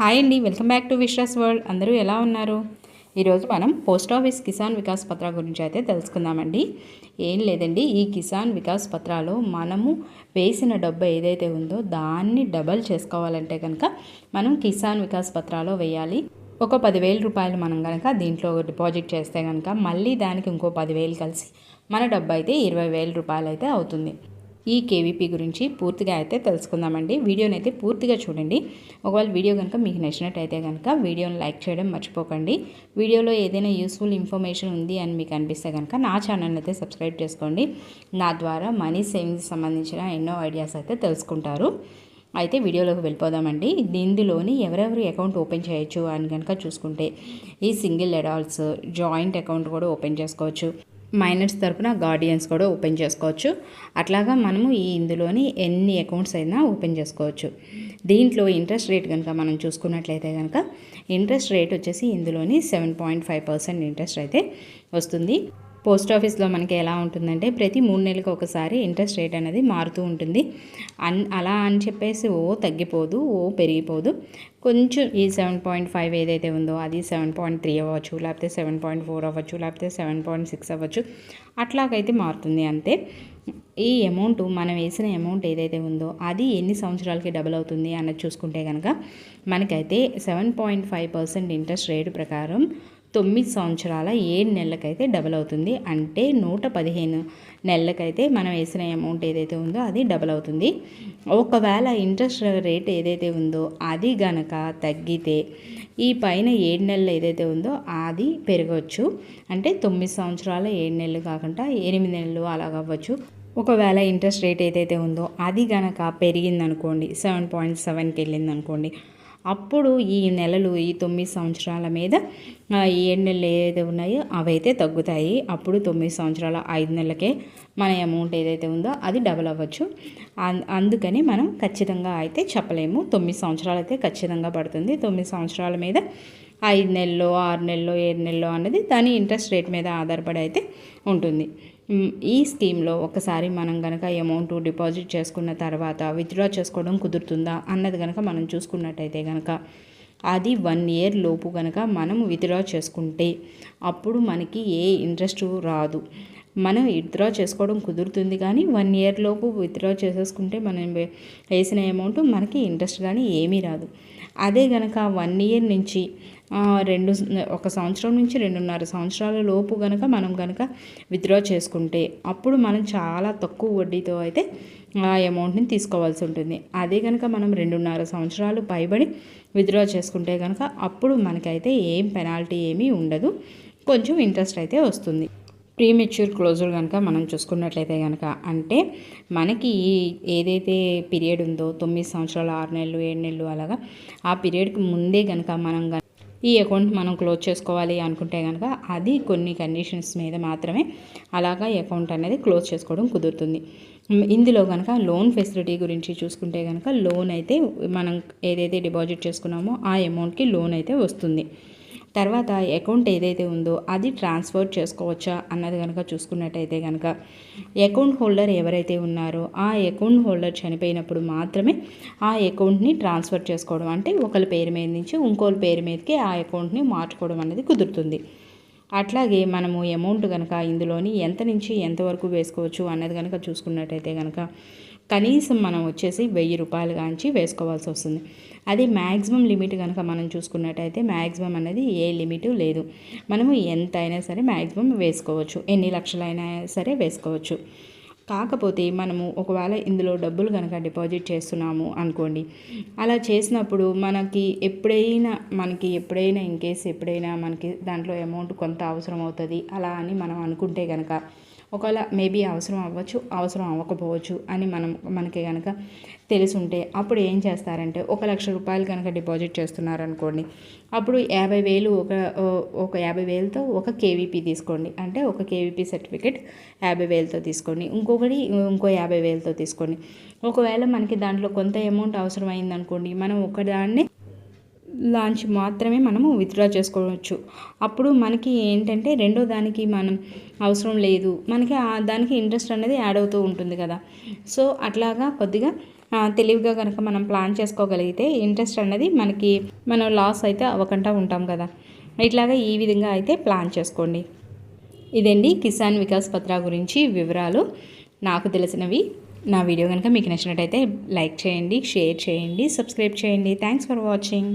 Hi అండి welcome back to Vishwas world. అందరూ ఎలా ఉన్నారు? ఈరోజు మనం పోస్ట్ ఆఫీస్ కిసాన్ వికాస్ పత్ర గురించి అయితే తెలుసుకుందామండి. ఏం లేదండి ఈ కిసాన్ వికాస్ పత్రాలో మనము వేసిన డబ్బు ఏదైతే ఉందో దాన్ని డబల్ చేసుకోవాలంటే కనుక మనం కిసాన్ వికాస్ పత్రాలో వేయాలి. ఒక పదివేల రూపాయలు మనం కనుక దీంట్లో డిపాజిట్ చేస్తే కనుక మళ్ళీ దానికి ఇంకో పదివేలు కలిసి మన డబ్బు అయితే ఇరవై వేల రూపాయలు అయితే అవుతుంది. ఈ కేవీపీ గురించి పూర్తిగా అయితే తెలుసుకుందామండి. వీడియోని అయితే పూర్తిగా చూడండి. ఒకవేళ వీడియో కనుక మీకు నచ్చినట్టయితే కనుక వీడియోని లైక్ చేయడం మర్చిపోకండి. వీడియోలో ఏదైనా యూస్ఫుల్ ఇన్ఫర్మేషన్ ఉంది అని మీకు అనిపిస్తే కనుక నా ఛానల్ అయితే సబ్స్క్రైబ్ చేసుకోండి. నా ద్వారా మనీ సేవింగ్స్ సంబంధించిన ఎన్నో ఐడియాస్ అయితే తెలుసుకుంటారు. అయితే వీడియోలోకి వెళ్ళిపోదామండి. ఇందులోని ఎవరెవరి అకౌంట్ ఓపెన్ చేయొచ్చు అని కనుక చూసుకుంటే ఈ సింగిల్ అడాల్ట్స్ జాయింట్ అకౌంట్ కూడా ఓపెన్ చేసుకోవచ్చు. మైనర్స్ తరపున గార్డియన్స్ కూడా ఓపెన్ చేసుకోవచ్చు. అట్లాగా మనము ఈ ఇందులోని ఎన్ని అకౌంట్స్ అయినా ఓపెన్ చేసుకోవచ్చు. దీంట్లో ఇంట్రెస్ట్ రేట్ కనుక మనం చూసుకున్నట్లయితే కనుక ఇంట్రెస్ట్ రేట్ వచ్చేసి ఇందులోని seven point five percent interest అయితే వస్తుంది. పోస్ట్ ఆఫీస్లో మనకి ఎలా ఉంటుందంటే ప్రతి మూడు నెలలకు ఒకసారి ఇంట్రెస్ట్ రేట్ అనేది మారుతూ ఉంటుంది. అన్ అలా అని చెప్పేసి ఓ తగ్గిపోదు ఓ పెరిగిపోదు. కొంచెం ఈ సెవెన్ పాయింట్ ఫైవ్ ఏదైతే ఉందో అది సెవెన్ పాయింట్ త్రీ అవ్వచ్చు లేకపోతే సెవెన్ పాయింట్ ఫోర్ అవ్వచ్చు లేకపోతే సెవెన్ పాయింట్ సిక్స్ అవ్వచ్చు. అట్లాగైతే మారుతుంది అంతే. ఈ అమౌంట్ మనం వేసిన అమౌంట్ ఏదైతే ఉందో అది ఎన్ని సంవత్సరాలకి డబుల్ అవుతుంది అన్నది చూసుకుంటే కనుక మనకైతే seven point five percent interest rate ప్రకారం తొమ్మిది సంవత్సరాల ఏడు నెలలకైతే డబల్ అవుతుంది. అంటే నూట పదిహేను నెలలకైతే మనం వేసిన అమౌంట్ ఏదైతే ఉందో అది డబల్ అవుతుంది. ఒకవేళ ఇంట్రెస్ట్ రేట్ ఏదైతే ఉందో అది గనక తగ్గితే ఈ పైన ఏడు నెలలు ఏదైతే ఉందో అది పెరగవచ్చు అంటే తొమ్మిది సంవత్సరాల ఏడు నెలలు కాకుండా ఎనిమిది నెలలు అలాగవ్వచ్చు. ఒకవేళ ఇంట్రెస్ట్ రేట్ ఏదైతే ఉందో అది గనక పెరిగిందనుకోండి సెవెన్ పాయింట్ సెవెన్కి వెళ్ళింది అనుకోండి అప్పుడు ఈ నెలలు ఈ తొమ్మిది సంవత్సరాల మీద ఈ ఏడు నెలలు ఏదైతే ఉన్నాయో అవైతే తగ్గుతాయి. అప్పుడు తొమ్మిది సంవత్సరాల ఐదు నెలలకే మన అమౌంట్ ఏదైతే ఉందో అది డబల్ అవ్వచ్చు. అందుకని మనం ఖచ్చితంగా అయితే చెప్పలేము. తొమ్మిది సంవత్సరాలు అయితే ఖచ్చితంగా పడుతుంది. తొమ్మిది సంవత్సరాల మీద ఐదు నెలలో ఆరు నెలలో ఏడు నెలలు అన్నది దాని ఇంట్రెస్ట్ రేట్ మీద ఆధారపడి అయితే ఉంటుంది. ఈ స్కీమ్లో ఒకసారి మనం కనుక అమౌంట్ డిపాజిట్ చేసుకున్న తర్వాత విత్డ్రా చేసుకోవడం కుదురుతుందా అన్నది కనుక మనం చూసుకున్నట్టయితే కనుక అది వన్ ఇయర్ లోపు కనుక మనం విత్డ్రా చేసుకుంటే అప్పుడు మనకి ఏ ఇంట్రెస్ట్ రాదు. మనం విత్డ్రా చేసుకోవడం కుదురుతుంది కానీ వన్ ఇయర్ లోపు విత్డ్రా చేసేసుకుంటే మనం వేసిన అమౌంట్ మనకి ఇంట్రెస్ట్ కానీ ఏమీ రాదు. అదే కనుక వన్ ఇయర్ నుంచి రెండు ఒక సంవత్సరం నుంచి రెండున్నర సంవత్సరాల లోపు కనుక మనం కనుక విత్డ్రా చేసుకుంటే అప్పుడు మనం చాలా తక్కువ వడ్డీతో అయితే ఆ అమౌంట్ని తీసుకోవాల్సి ఉంటుంది. అదే కనుక మనం రెండున్నర సంవత్సరాలు పైబడి విత్డ్రా చేసుకుంటే కనుక అప్పుడు మనకైతే ఏం పెనాల్టీ ఏమీ ఉండదు. కొంచెం ఇంట్రెస్ట్ అయితే వస్తుంది. ప్రీమెచ్యూర్ క్లోజర్ కనుక మనం చూసుకున్నట్లయితే కనుక అంటే మనకి ఏదైతే పీరియడ్ ఉందో తొమ్మిది సంవత్సరాలు ఆరు నెలలు ఏడు నెలలు అలాగా ఆ పీరియడ్కి ముందే కనుక మనం ఈ అకౌంట్ మనం క్లోజ్ చేసుకోవాలి అనుకుంటే కనుక అది కొన్ని కండిషన్స్ మీద మాత్రమే అలాగా ఈ అకౌంట్ అనేది క్లోజ్ చేసుకోవడం కుదురుతుంది. ఇందులో కనుక లోన్ ఫెసిలిటీ గురించి చూసుకుంటే కనుక లోన్ అయితే మనం ఏదైతే డిపాజిట్ చేసుకున్నామో ఆ అమౌంట్కి లోన్ అయితే వస్తుంది. తర్వాత అకౌంట్ ఏదైతే ఉందో అది ట్రాన్స్ఫర్ చేసుకోవచ్చా అన్నది కనుక చూసుకున్నట్టయితే కనుక అకౌంట్ హోల్డర్ ఎవరైతే ఉన్నారో ఆ అకౌంట్ హోల్డర్ చనిపోయినప్పుడు మాత్రమే ఆ అకౌంట్ని ట్రాన్స్ఫర్ చేసుకోవడం. అంటే ఒకరి పేరు మీద నుంచి ఇంకోరి పేరు మీదకి ఆ అకౌంట్ని మార్చుకోవడం అనేది కుదురుతుంది. అట్లాగే మనము అమౌంట్ కనుక ఇందులోని ఎంత నుంచి ఎంతవరకు వేసుకోవచ్చు అన్నది కనుక చూసుకున్నట్టయితే కనుక కనీసం మనం వచ్చేసి వెయ్యి రూపాయలు కాంచి వేసుకోవాల్సి వస్తుంది. అది మ్యాక్సిమం లిమిట్ కనుక మనం చూసుకున్నట్టయితే మ్యాక్సిమం అనేది ఏ లిమిట్ లేదు. మనము ఎంత అయినా సరే మ్యాక్సిమం వేసుకోవచ్చు. ఎన్ని లక్షలైనా సరే వేసుకోవచ్చు. కాకపోతే మనము ఒకవేళ ఇందులో డబ్బులు కనుక డిపాజిట్ చేస్తున్నాము అనుకోండి. అలా చేసినప్పుడు మనకి ఎప్పుడైనా మనకి ఎప్పుడైనా ఇన్ కేసు ఎప్పుడైనా మనకి దాంట్లో అమౌంట్ కొంత అవసరం అవుతుంది అలా అని మనం అనుకుంటే కనుక ఒకవేళ మేబీ అవసరం అవ్వచ్చు అవసరం అవ్వకపోవచ్చు అని మనం మనకి కనుక తెలుసుంటే అప్పుడు ఏం చేస్తారంటే ఒక లక్ష రూపాయలు కనుక డిపాజిట్ చేస్తున్నారనుకోండి అప్పుడు యాభై వేలు ఒక ఒక యాభై వేలతో ఒక కేవీపీ తీసుకోండి. అంటే ఒక కేవీపీ సర్టిఫికేట్ యాభై వేలతో తీసుకోండి. ఇంకొకటి ఇంకో యాభై వేలతో తీసుకోండి. ఒకవేళ మనకి దాంట్లో కొంత అమౌంట్ అవసరం అయిందనుకోండి మనం ఒకదాన్ని లాంచ్ మాత్రమే మనము విత్డ్రా చేసుకోవచ్చు. అప్పుడు మనకి ఏంటంటే రెండో దానికి మనం అవసరం లేదు. మనకి దానికి ఇంట్రెస్ట్ అనేది యాడ్ అవుతూ ఉంటుంది కదా. సో అట్లాగా కొద్దిగా తెలివిగా కనుక మనం ప్లాన్ చేసుకోగలిగితే ఇంట్రెస్ట్ అన్నది మనకి మనం లాస్ అయితే అవ్వకుండా ఉంటాం కదా. ఇట్లాగా ఈ విధంగా అయితే ప్లాన్ చేసుకోండి. ఇదండి కిసాన్ వికాస్ పత్ర గురించి వివరాలు. నాకు తెలిసినవి నా వీడియో కనుక మీకు నచ్చినట్టయితే లైక్ చేయండి షేర్ చేయండి సబ్స్క్రైబ్ చేయండి. Thanks for watching